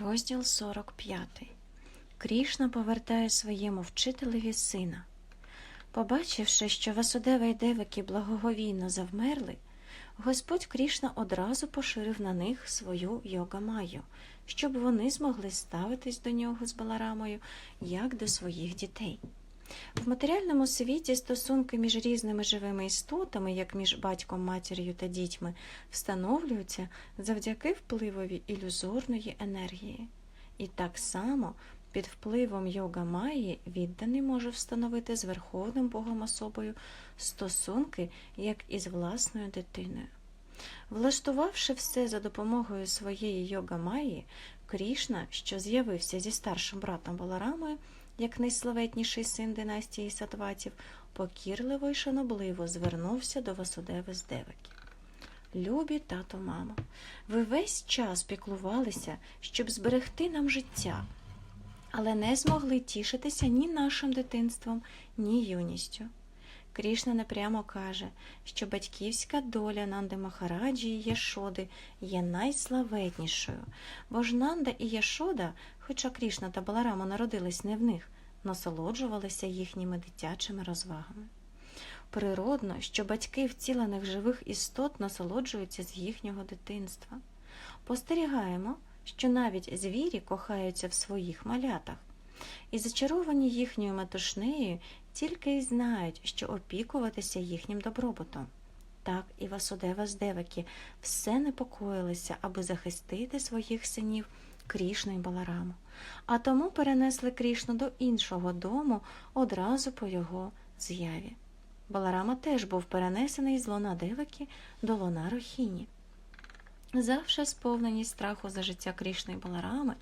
Розділ 45. Крішна повертає своєму вчителеві сина. Побачивши, що Васудева і Девики благоговійно завмерли, Господь Крішна одразу поширив на них свою йога-майю, щоб вони змогли ставитись до нього з Баларамою як до своїх дітей. В матеріальному світі стосунки між різними живими істотами, як між батьком, матір'ю та дітьми, встановлюються завдяки впливові ілюзорної енергії. І так само під впливом йога Майї відданий може встановити з Верховним Богом особою стосунки, як із власною дитиною. Влаштувавши все за допомогою своєї йога Майї, Крішна, що з'явився зі старшим братом Баларамою, як найславетніший син династії Сатватів, покірливо й шанобливо звернувся до Васудеви з Девики. Любі тато, мамо, ви весь час піклувалися, щоб зберегти нам життя, але не змогли тішитися ні нашим дитинством, ні юністю. Крішна непрямо каже, що батьківська доля Нанди Махараджі і Яшоди є найславетнішою, бо ж Нанда і Яшода, хоча Крішна та Баларама народились не в них, насолоджувалися їхніми дитячими розвагами. Природно, що батьки вцілених живих істот насолоджуються з їхнього дитинства. Постерігаємо, що навіть звірі кохаються в своїх малятах, і зачаровані їхньою метушнею тільки й знають, що опікуватися їхнім добробутом. Так і Васудева з Девакі все непокоїлися, аби захистити своїх синів Крішну і Балараму, а тому перенесли Крішну до іншого дому одразу по його з'яві. Баларама теж був перенесений з лона Девакі до лона Рохіні. Завше сповнені страху за життя Крішни і Баларами,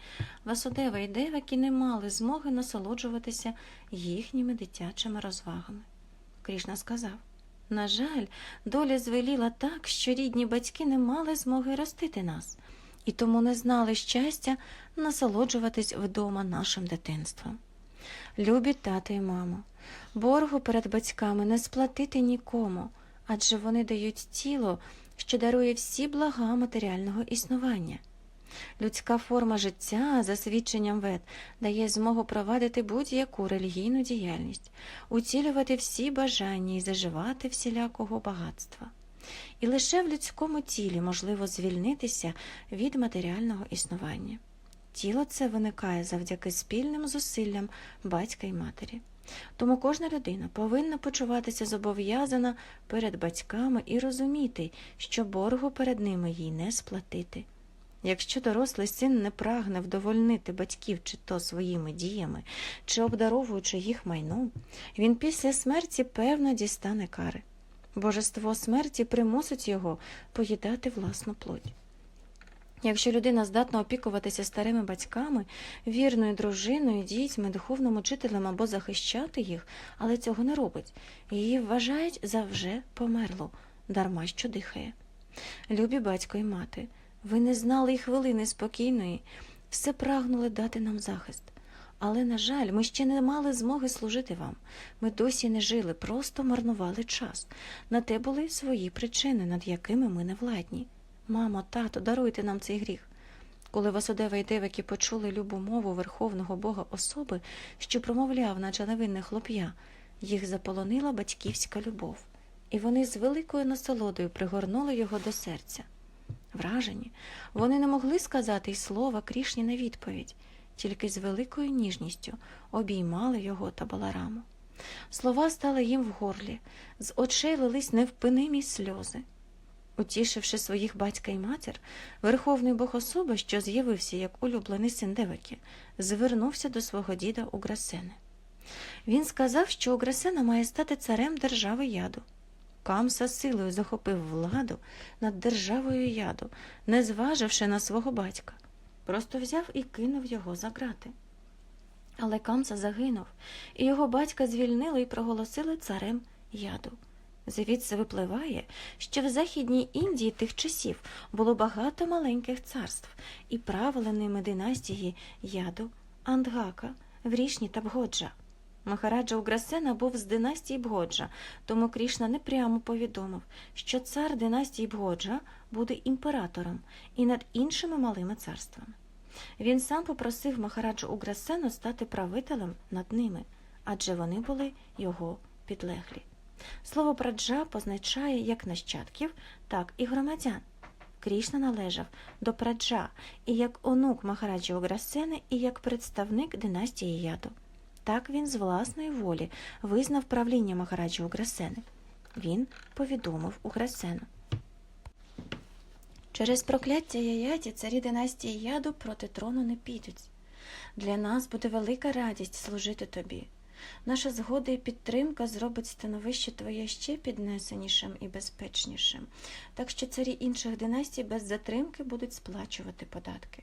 Васудева і Девакі не мали змоги насолоджуватися їхніми дитячими розвагами. Крішна сказав на жаль, доля звеліла так, що рідні батьки не мали змоги ростити нас, і тому не знали щастя насолоджуватись вдома нашим дитинством. Любі тато і мамо, боргу перед батьками не сплатити нікому, адже вони дають тіло, що дарує всі блага матеріального існування. Людська форма життя, за свідченням вед, дає змогу провадити будь-яку релігійну діяльність, уцілювати всі бажання і заживати всілякого багатства. І лише в людському тілі можливо звільнитися від матеріального існування. Тіло це виникає завдяки спільним зусиллям батька і матері. Тому кожна людина повинна почуватися зобов'язана перед батьками і розуміти, що боргу перед ними їй не сплатити. Якщо дорослий син не прагне вдовольнити батьків чи то своїми діями, чи обдаровуючи їх майном, він після смерті певно дістане кари. Божество смерті примусить його поїдати власну плоть. Якщо людина здатна опікуватися старими батьками, вірною дружиною, дітьми, духовним учителем або захищати їх, але цього не робить, її вважають за вже померлу, дарма що дихає. Любі батько і мати, ви не знали й хвилини спокійної, все прагнули дати нам захист. Але, на жаль, ми ще не мали змоги служити вам. Ми досі не жили, просто марнували час. На те були свої причини, над якими ми не владні. Мамо, тато, даруйте нам цей гріх. Коли Васудева і Девики почули любу мову Верховного Бога особи, що промовляв, наче невинне хлоп'я, їх заполонила батьківська любов, і вони з великою насолодою пригорнули його до серця. Вражені, вони не могли сказати й слова Крішні на відповідь, тільки з великою ніжністю обіймали його та балараму. Слова стали їм в горлі, з очей лились невпинимі сльози. Утішивши своїх батька і матір, Верховний Бог особа, що з'явився як улюблений син Девики, звернувся до свого діда Уграсени. Він сказав, що Уграсена має стати царем держави яду. Камса силою захопив владу над державою яду, не зваживши на свого батька. Просто взяв і кинув його за грати. Але Камса загинув, і його батька звільнили і проголосили царем яду. Звідси випливає, що в Західній Індії тих часів було багато маленьких царств, і правили ними династії яду, Андгака, Врішні та Бгоджа. Махараджа Уграсена був з династії Бгоджа, тому Крішна непрямо повідомив, що цар династії Бгоджа буде імператором і над іншими малими царствами. Він сам попросив Махараджу Уграсену стати правителем над ними, адже вони були його підлеглі. Слово праджа позначає як нащадків, так і громадян. Крішна належав до праджа і як онук Махараджі Уграсени, і як представник династії Яду. Так він з власної волі визнав правління Махараджі Уграсени. Він повідомив Уграсену. Через прокляття Яяті царі династії Яду проти трону не підуть. Для нас буде велика радість служити тобі. Наша згода і підтримка зробить становище твоє ще піднесенішим і безпечнішим, так що царі інших династій без затримки будуть сплачувати податки.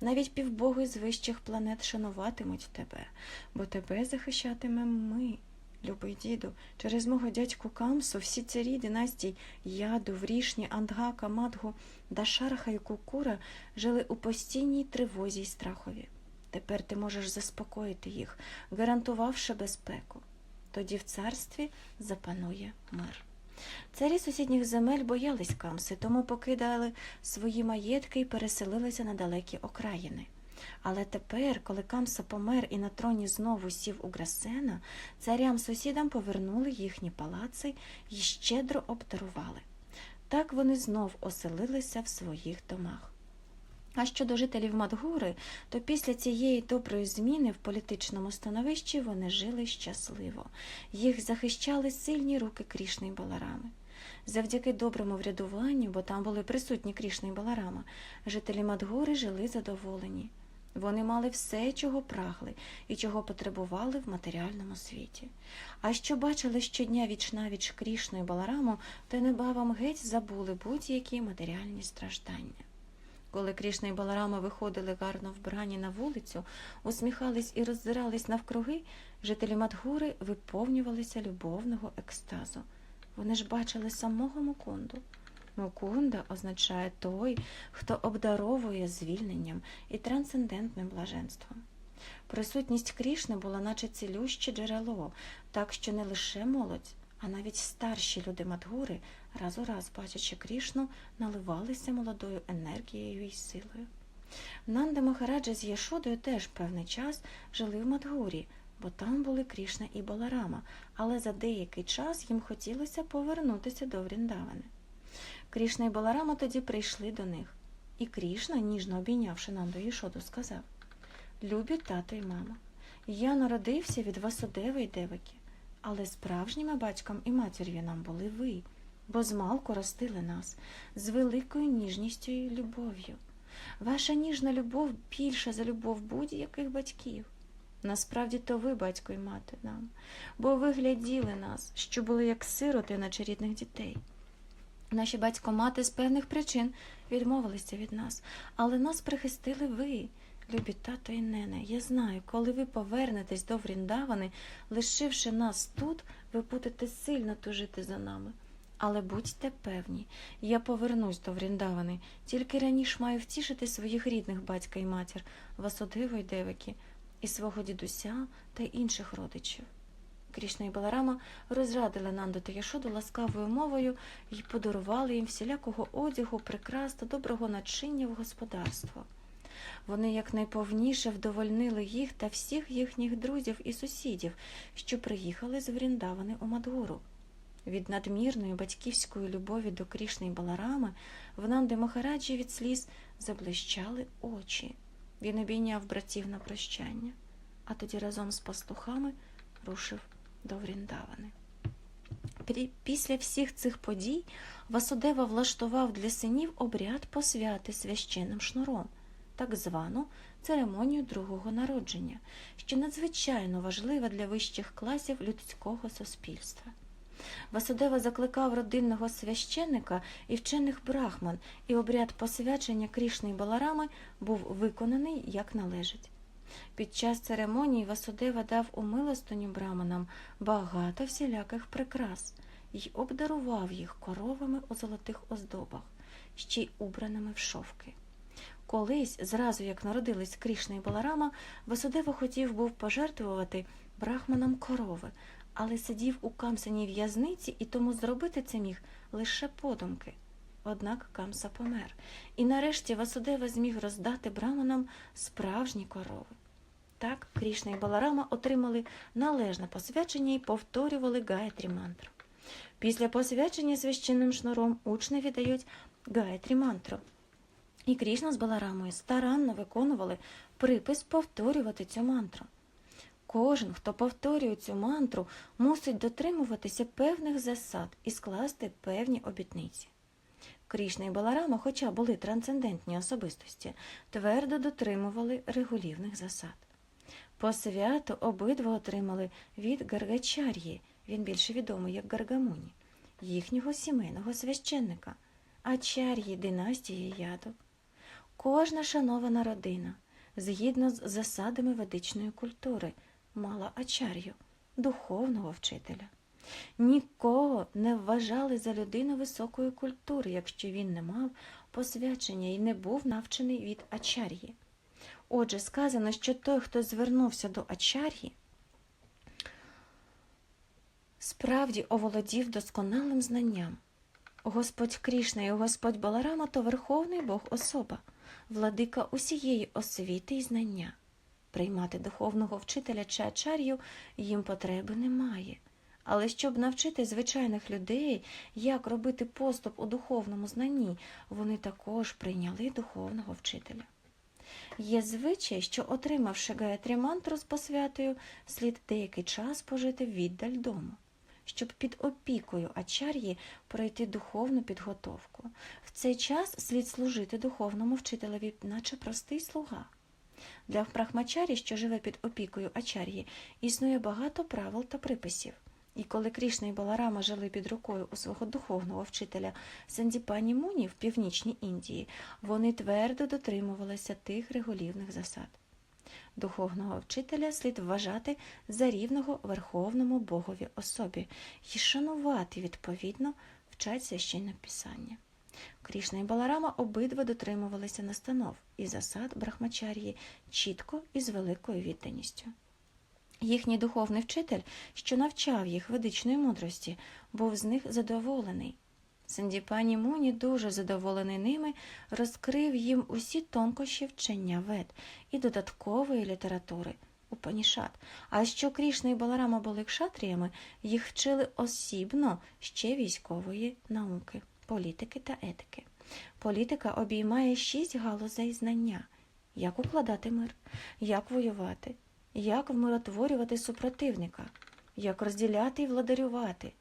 Навіть півбоги з вищих планет шануватимуть тебе, бо тебе захищатимемо ми. Любий діду, через мого дядьку Камсу всі царі династій Яду, Врішні, Андгака, Мадгу, Дашарха і Кукура жили у постійній тривозі й страхові. Тепер ти можеш заспокоїти їх, гарантувавши безпеку. Тоді в царстві запанує мир. Царі сусідніх земель боялись Камси, тому покидали свої маєтки і переселилися на далекі окраїни. Але тепер, коли Камса помер і на троні знову сів Уграсена, царям сусідам повернули їхні палаци і щедро обдарували. Так вони знов оселилися в своїх домах. А щодо жителів Мадгури, то після цієї доброї зміни в політичному становищі вони жили щасливо. Їх захищали сильні руки Крішни й Баларами. Завдяки доброму врядуванню, бо там були присутні Крішна і Баларама, жителі Мадгури жили задоволені. Вони мали все, чого прагли і чого потребували в матеріальному світі. А що бачили щодня віч Крішну і Балараму, то небавом геть забули будь-які матеріальні страждання. Коли Крішна і Баларама виходили гарно вбрані на вулицю, усміхались і роззирались навкруги, жителі Мадгури виповнювалися любовного екстазу. Вони ж бачили самого Мукунду. Мукунда означає той, хто обдаровує звільненням і трансцендентним блаженством. Присутність Крішни була наче цілюще джерело, так що не лише молодь, а навіть старші люди Мадгури, раз у раз бачачи Крішну, наливалися молодою енергією і силою. Нанда Махараджа з Яшодою теж певний час жили в Мадгурі, бо там були Крішна і Баларама, але за деякий час їм хотілося повернутися до Вріндавани. Крішна і Баларама тоді прийшли до них, і Крішна, ніжно обійнявши Нанду Яшоду, сказав Любі тато і мама, я народився від Васудеви й Девики, але справжніми батьком і матір'ю нам були ви, бо змалку ростили нас з великою ніжністю і любов'ю. Ваша ніжна любов більша за любов будь-яких батьків. Насправді то ви, батько і мати, нам, бо ви гляділи нас, що були як сироти на рідних дітей. Наші батько мати з певних причин відмовилися від нас, але нас прихистили ви, любі тато і нене. Я знаю, коли ви повернетесь до Вріндавани, лишивши нас тут, ви будете сильно тужити за нами. Але будьте певні, я повернусь до Вріндавани, тільки раніше маю втішити своїх рідних батька і матір, Васудиву й Девики, і свого дідуся та інших родичів. Крішна і Баларама розрадили Нанду та Яшоду ласкавою мовою і подарували їм всілякого одягу, прикрас та доброго начиння в господарство. Вони якнайповніше вдовольнили їх та всіх їхніх друзів і сусідів, що приїхали з Вріндавани у Мадгуру. Від надмірної батьківської любові до Крішни і Баларами в Нанди Махараджі від сліз заблищали очі. Він обійняв братів на прощання, а тоді разом з пастухами рушив до Вріндавани. Після всіх цих подій Васудева влаштував для синів обряд посвяти священним шнуром, так звану церемонію другого народження, що надзвичайно важлива для вищих класів людського суспільства. Васудева закликав родинного священника і вчених брахман, і обряд посвячення Крішни Баларами був виконаний як належить. Під час церемонії Васудева дав у милостиню браманам багато всіляких прикрас і обдарував їх коровами у золотих оздобах, ще й убраними в шовки. Колись, зразу як народились Крішна і Баларама, Васудева хотів був пожертвувати брахманам корови, але сидів у камсаній в'язниці і тому зробити це міг лише подумки. Однак Камса помер, і нарешті Васудева зміг роздати браманам справжні корови. Так Крішна і Баларама отримали належне посвячення і повторювали Гаєтрі мантру. Після посвячення священним шнуром учні віддають Гаєтрі мантру. І Крішна з Баларамою старанно виконували припис повторювати цю мантру. Кожен, хто повторює цю мантру, мусить дотримуватися певних засад і скласти певні обітниці. Крішна і Баларама, хоча були трансцендентні особистості, твердо дотримували регулівних засад. По святу обидва отримали від Гаргачар'ї, він більше відомий як Гаргамуні, їхнього сімейного священника, Ачар'ї династії ядок. Кожна шанована родина, згідно з засадами ведичної культури, мала ачар'ю, духовного вчителя. Нікого не вважали за людину високої культури, якщо він не мав посвячення і не був навчений від ачар'ї. Отже, сказано, що той, хто звернувся до ачар'ї, справді оволодів досконалим знанням. Господь Крішна і Господь Баларама то Верховний Бог особа, владика усієї освіти і знання. Приймати духовного вчителя чи ачар'ю їм потреби немає. Але щоб навчити звичайних людей, як робити поступ у духовному знанні, вони також прийняли духовного вчителя. Є звичай, що, отримавши Гаyaтрі мантру з посвятою, слід деякий час пожити віддаль дому, щоб під опікою ачар'ї пройти духовну підготовку. В цей час слід служити духовному вчителеві, наче простий слуга. Для брахмачарі, що живе під опікою ачар'ї, існує багато правил та приписів. І коли Крішна і Баларама жили під рукою у свого духовного вчителя Сандіпані Муні в північній Індії, вони твердо дотримувалися тих регулівних засад. Духовного вчителя слід вважати за рівного верховному богові особі і шанувати відповідно вчать священне писання. Крішна і Баларама обидва дотримувалися настанов і засад брахмачарії чітко і з великою відданістю. Їхній духовний вчитель, що навчав їх ведичної мудрості, був з них задоволений. Сандіпані Муні, дуже задоволений ними, розкрив їм усі тонкощі вчення вед і додаткової літератури Упанішат. А що Крішна і Баларама були кшатріями, їх вчили осібно ще військової науки, політики та етики. Політика обіймає шість галузей знання як укладати мир, як воювати, як вмиротворювати супротивника, як розділяти і владарювати,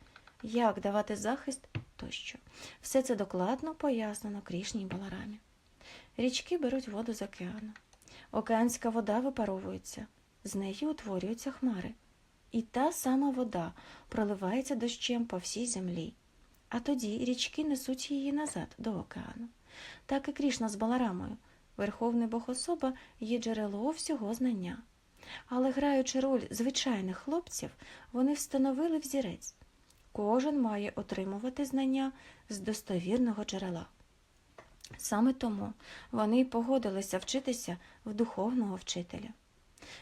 як давати захист тощо. Все це докладно пояснено Крішні і Баларамі. Річки беруть воду з океану. Океанська вода випаровується, з неї утворюються хмари. І та сама вода проливається дощем по всій землі. А тоді річки несуть її назад до океану. Так і Крішна з Баларамою, Верховний Бог особа є джерело всього знання. Але граючи роль звичайних хлопців, вони встановили взірець. Кожен має отримувати знання з достовірного джерела. Саме тому вони й погодилися вчитися в духовного вчителя.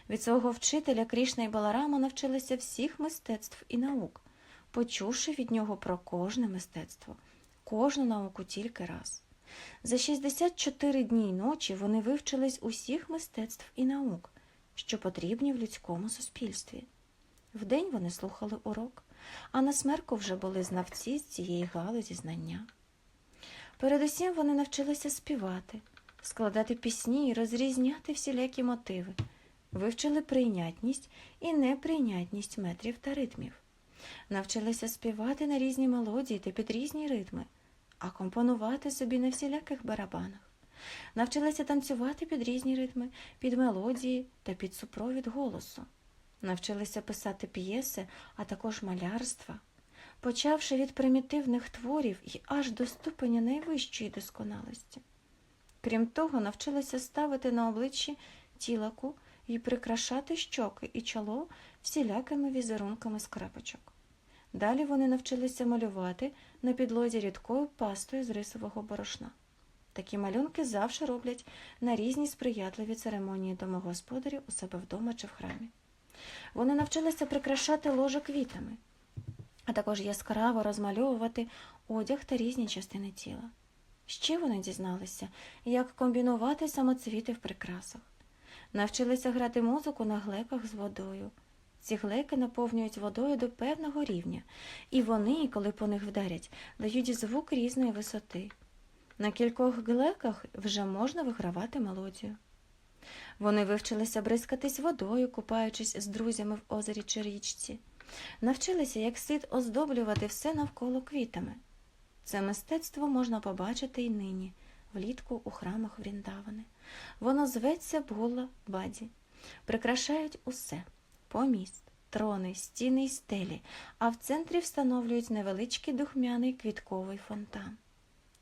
Від свого вчителя Крішна і Баларама навчилися всіх мистецтв і наук, почувши від нього про кожне мистецтво, кожну науку тільки раз. За 64 дні й ночі вони вивчились усіх мистецтв і наук, що потрібні в людському суспільстві. Вдень вони слухали урок, а на смерку вже були знавці з цієї галузі знання. Передусім вони навчилися співати, складати пісні і розрізняти всілякі мотиви, вивчили прийнятність і неприйнятність метрів та ритмів, навчилися співати на різні мелодії та під різні ритми, а компонувати собі на всіляких барабанах. Навчилися танцювати під різні ритми, під мелодії та під супровід голосу. Навчилися писати п'єси, а також малярства, почавши від примітивних творів і аж до ступеня найвищої досконалості. Крім того, навчилися ставити на обличчі тілаку і прикрашати щоки і чоло всілякими візерунками з крапочок. Далі вони навчилися малювати на підлозі рідкою пастою з рисового борошна. Такі малюнки завжди роблять на різні сприятливі церемонії домогосподарів у себе вдома чи в храмі. Вони навчилися прикрашати ложа квітами, а також яскраво розмальовувати одяг та різні частини тіла. Ще вони дізналися, як комбінувати самоцвіти в прикрасах. Навчилися грати музику на глеках з водою. Ці глеки наповнюють водою до певного рівня, і вони, коли по них вдарять, дають звук різної висоти. На кількох глеках вже можна вигравати мелодію. Вони вивчилися бризкатись водою, купаючись з друзями в озері чи річці. Навчилися, як слід оздоблювати все навколо квітами. Це мистецтво можна побачити й нині, влітку у храмах Вріндавани. Воно зветься Була Баді. Прикрашають усе поміст, трони, стіни й стелі, а в центрі встановлюють невеличкий духмяний квітковий фонтан.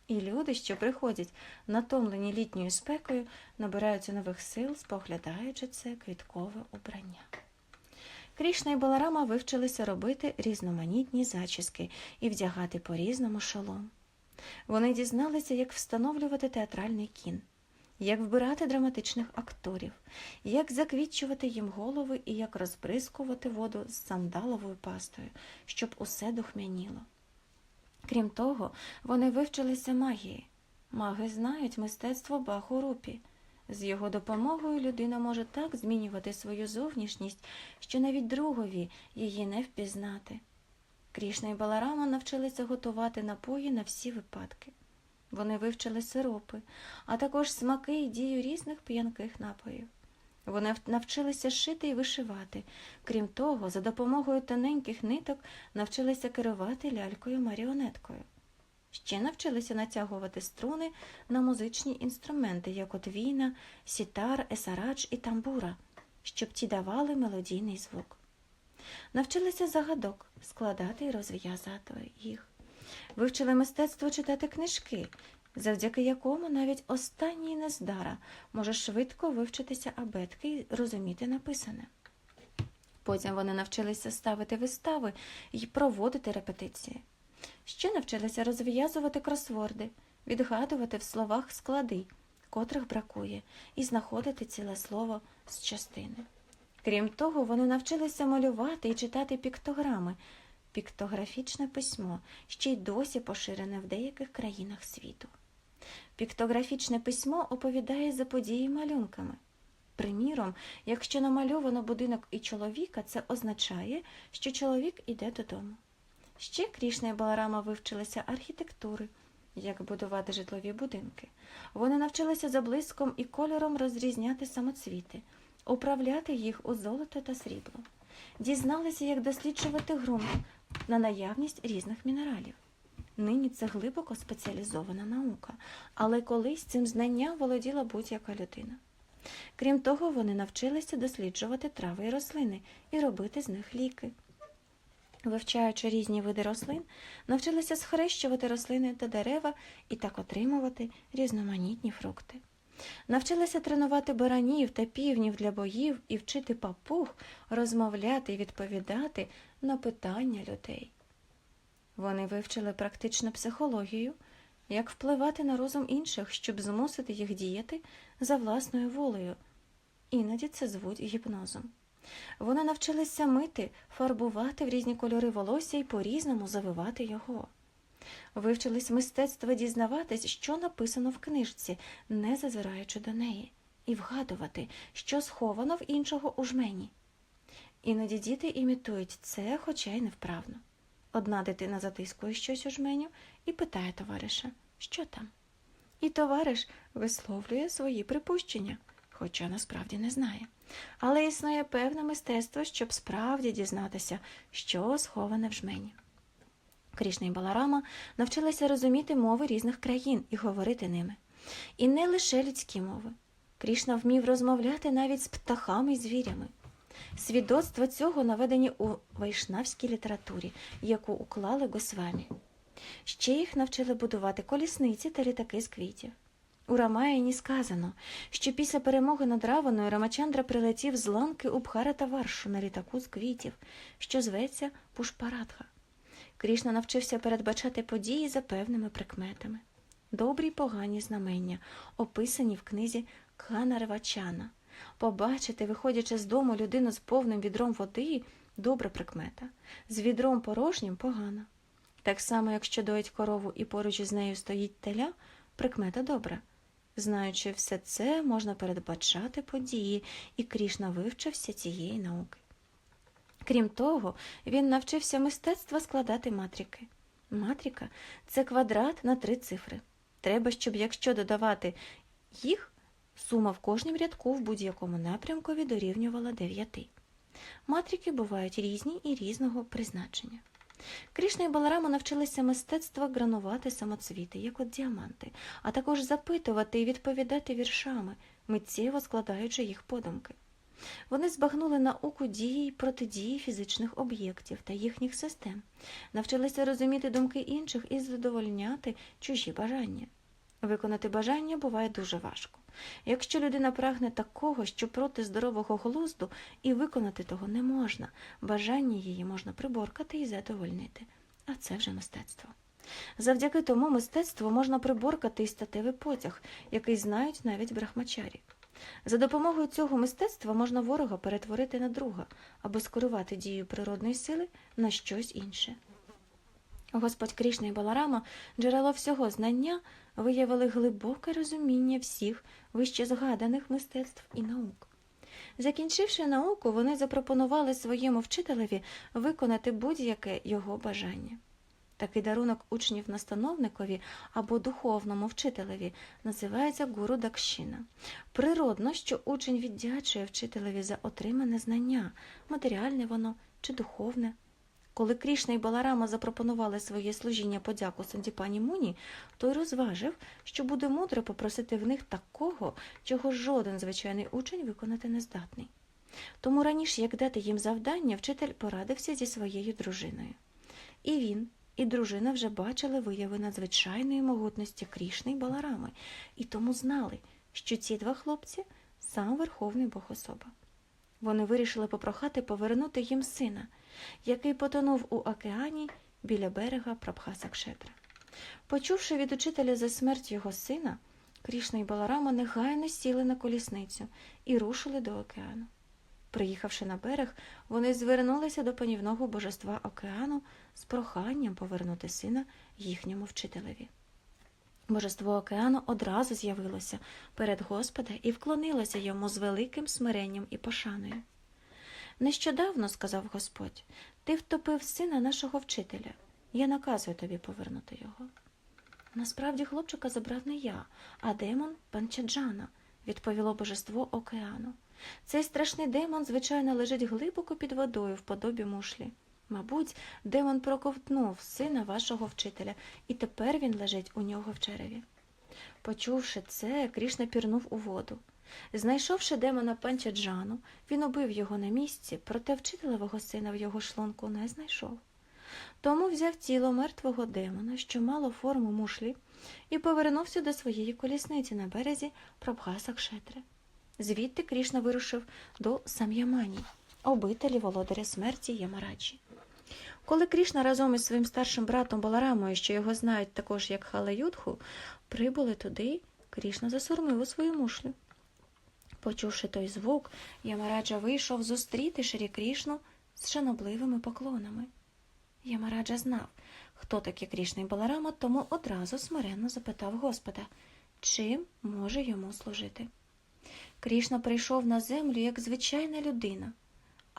І люди, що приходять, натомлені літньою спекою, набираються нових сил, споглядаючи це квіткове убрання. Крішна і Баларама вивчилися робити різноманітні зачіски і вдягати по-різному шолом. Вони дізналися, як встановлювати театральний кін, як вбирати драматичних акторів, як заквітчувати їм голови і як розбризкувати воду з сандаловою пастою, щоб усе духмяніло. Крім того, вони вивчилися магії. Маги знають мистецтво Бахурупі. З його допомогою людина може так змінювати свою зовнішність, що навіть другові її не впізнати. Крішна і Баларама навчилися готувати напої на всі випадки. Вони вивчили сиропи, а також смаки і дію різних п'янких напоїв. Вони навчилися шити і вишивати. Крім того, за допомогою тоненьких ниток навчилися керувати лялькою маріонеткою. Ще навчилися натягувати струни на музичні інструменти, як от війна, сітар, есарадж і тамбура, щоб ті давали мелодійний звук. Навчилися загадок складати і розв'язати їх. Вивчили мистецтво читати книжки, завдяки якому навіть останній нездара може швидко вивчитися абетки і розуміти написане. Потім вони навчилися ставити вистави і проводити репетиції. Ще навчилися розв'язувати кросворди, відгадувати в словах склади, котрих бракує, і знаходити ціле слово з частини. Крім того, вони навчилися малювати і читати піктограми, піктографічне письмо, ще й досі поширене в деяких країнах світу. Піктографічне письмо оповідає за події малюнками. Приміром, якщо намальовано будинок і чоловіка, це означає, що чоловік іде додому. Ще Крішна і Баларама вивчилися архітектури, як будувати житлові будинки. Вони навчилися за блиском і кольором розрізняти самоцвіти, управляти їх у золото та срібло, дізналися, як досліджувати ґрунт на наявність різних мінералів. Нині це глибоко спеціалізована наука, але колись цим знанням володіла будь-яка людина. Крім того, вони навчилися досліджувати трави і рослини і робити з них ліки. Вивчаючи різні види рослин, навчилися схрещувати рослини та дерева і так отримувати різноманітні фрукти. Навчилися тренувати баранів та півнів для боїв і вчити папуг розмовляти і відповідати на питання людей. Вони вивчили практичну психологію, як впливати на розум інших, щоб змусити їх діяти за власною волею. Іноді це звуть гіпнозом. Вони навчилися мити, фарбувати в різні кольори волосся і по-різному завивати його. Вивчились мистецтво дізнаватись, що написано в книжці, не зазираючи до неї, і вгадувати, що сховано в іншого у жмені. Іноді діти імітують це, хоча й невправно. Одна дитина затискує щось у жменю і питає товариша, що там. І товариш висловлює свої припущення, хоча насправді не знає. Але існує певне мистецтво, щоб справді дізнатися, що сховане в жмені. Крішна і Баларама навчилися розуміти мови різних країн і говорити ними. І не лише людські мови. Крішна вмів розмовляти навіть з птахами і звірями. Свідоцтва цього наведені у вайшнавській літературі, яку уклали Госвамі. Ще їх навчили будувати колісниці та літаки з квітів. У Рамаяні сказано, що після перемоги над Раваною Рамачандра прилетів з ланки у Бхарата Варшу на літаку з квітів, що зветься Пушпарадха. Крішна навчився передбачати події за певними прикметами. Добрі й погані знамення, описані в книзі Канарвачана. Побачити, виходячи з дому людину з повним відром води добра прикмета, з відром порожнім погана. Так само, якщо доїть корову і поруч із нею стоїть теля, прикмета добра. Знаючи все це, можна передбачати події, і Крішна вивчився цієї науки. Крім того, він навчився мистецтва складати матрики. Матрика це квадрат на три цифри. Треба, щоб якщо додавати їх, сума в кожнім рядку в будь-якому напрямкові дорівнювала 9. Матрики бувають різні і різного призначення. Крішна і Баларама навчилися мистецтва гранувати самоцвіти, як от діаманти, а також запитувати і відповідати віршами, миттєво складаючи їх подумки. Вони збагнули науку дії й протидії фізичних об'єктів та їхніх систем, навчилися розуміти думки інших і задовольняти чужі бажання. Виконати бажання буває дуже важко. Якщо людина прагне такого, що проти здорового глузду, і виконати того не можна, бажання її можна приборкати і задовольнити. А це вже мистецтво. Завдяки тому мистецтву можна приборкати і статевий потяг, який знають навіть брахмачарі. За допомогою цього мистецтва можна ворога перетворити на друга або скерувати дію природної сили на щось інше. Господь Крішна і Баларама, джерело всього знання, виявили глибоке розуміння всіх вище згаданих мистецтв і наук. Закінчивши науку, вони запропонували своєму вчителеві виконати будь-яке його бажання. Такий дарунок учнів настановникові або духовному вчителеві називається гуру дакшина. Природно, що учень віддячує вчителеві за отримане знання, матеріальне воно чи духовне. Коли Крішна і Баларама запропонували своє служіння подяку Сандіпані Муні, той розважив, що буде мудро попросити в них такого, чого жоден звичайний учень виконати не здатний. Тому раніше, як дати їм завдання, вчитель порадився зі своєю дружиною. І він, і дружина вже бачили вияви надзвичайної могутності Крішни й Баларами, і тому знали, що ці два хлопці сам Верховний Бог особа. Вони вирішили попрохати повернути їм сина, який потонув у океані біля берега Прабхасакшетра. Почувши від учителя за смерть його сина, Крішна і Баларама негайно сіли на колісницю і рушили до океану. Приїхавши на берег, вони звернулися до панівного божества океану з проханням повернути сина їхньому вчителеві. Божество океану одразу з'явилося перед Господа і вклонилося йому з великим смиренням і пошаною. Нещодавно, сказав Господь, ти втопив сина нашого вчителя. Я наказую тобі повернути його. Насправді хлопчика забрав не я, а демон Панчаджана, відповіло божество океану. Цей страшний демон, звичайно, лежить глибоко під водою в подобі мушлі. Мабуть, демон проковтнув сина вашого вчителя, і тепер він лежить у нього в череві. Почувши це, Крішна пірнув у воду. Знайшовши демона Панчаджану, він убив його на місці, проте вчителевого сина в його шлунку не знайшов. Тому взяв тіло мертвого демона, що мало форму мушлі, і повернувся до своєї колісниці на березі Прабхасакшетри. Звідти Крішна вирушив до Сам'ямані, обителі володаря смерті Ямараджі. Коли Крішна разом із своїм старшим братом Баларамою, що його знають також як Халаюдху, прибули туди, Крішна засурмив у свою мушлю. Почувши той звук, Ямараджа вийшов зустріти Шрі Крішну з шанобливими поклонами. Ямараджа знав, хто такі Крішна і Баларама, тому одразу смиренно запитав Господа, чим може йому служити. Крішна прийшов на землю як звичайна людина,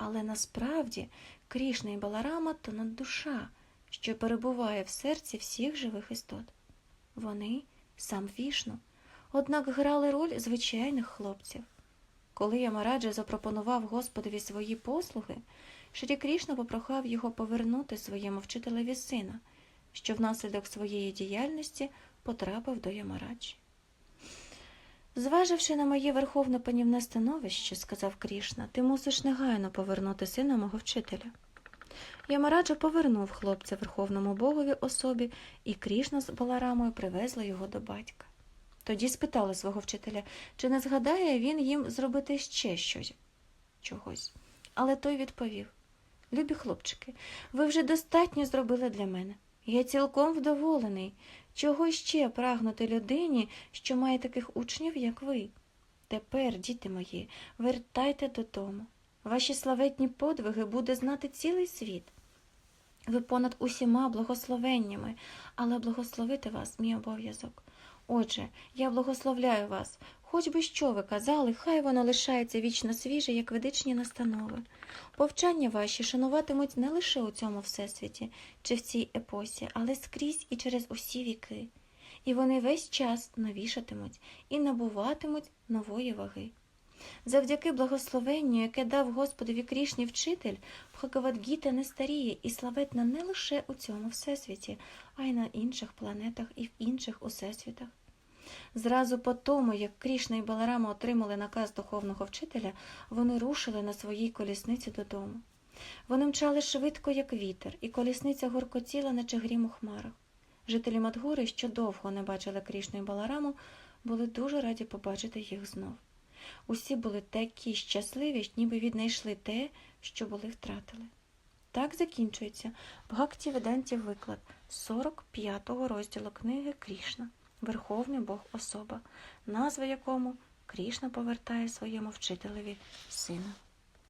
але насправді Крішна і Баларама то наддуша, що перебуває в серці всіх живих істот. Вони сам вішну, однак грали роль звичайних хлопців. Коли Ямараджа запропонував Господові свої послуги, Шрі Крішна попрохав його повернути своєму вчителеві сина, що внаслідок своєї діяльності потрапив до Ямараджі. Зваживши на моє верховне панівне становище, сказав Крішна, ти мусиш негайно повернути сина мого вчителя. Ямараджа повернув хлопця верховному богові особі, і Крішна з Баларамою привезли його до батька. Тоді спитали свого вчителя, чи не згадає він їм зробити ще щось чогось. Але той відповів Любі хлопчики, ви вже достатньо зробили для мене. Я цілком вдоволений. Чого ще прагнути людині, що має таких учнів, як ви? Тепер, діти мої, вертайте додому. Ваші славетні подвиги буде знати цілий світ. Ви понад усіма благословеннями, але благословити вас мій обов'язок. Отже, я благословляю вас. Хоч би що ви казали, хай воно лишається вічно свіже, як ведичні настанови. Повчання ваші шануватимуть не лише у цьому всесвіті чи в цій епосі, але скрізь і через усі віки. І вони весь час новішатимуть і набуватимуть нової ваги. Завдяки благословенню, яке дав Господові Крішні вчитель, Бхагавадгіта не старіє і славетна не лише у цьому всесвіті, а й на інших планетах і в інших усесвітах. Зразу по тому, як Крішна і Баларама отримали наказ духовного вчителя, вони рушили на своїй колісниці додому. Вони мчали швидко, як вітер, і колісниця горкотіла, наче грім у хмарах. Жителі Мадгури, що довго не бачили Крішну і Балараму, були дуже раді побачити їх знов. Усі були такі щасливі, ніби віднайшли те, що були втратили. Так закінчується Бхакті Ведантів виклад 45-го розділу книги Крішна, Верховний Бог особа, назва якому Крішна повертає своєму вчителеві сина.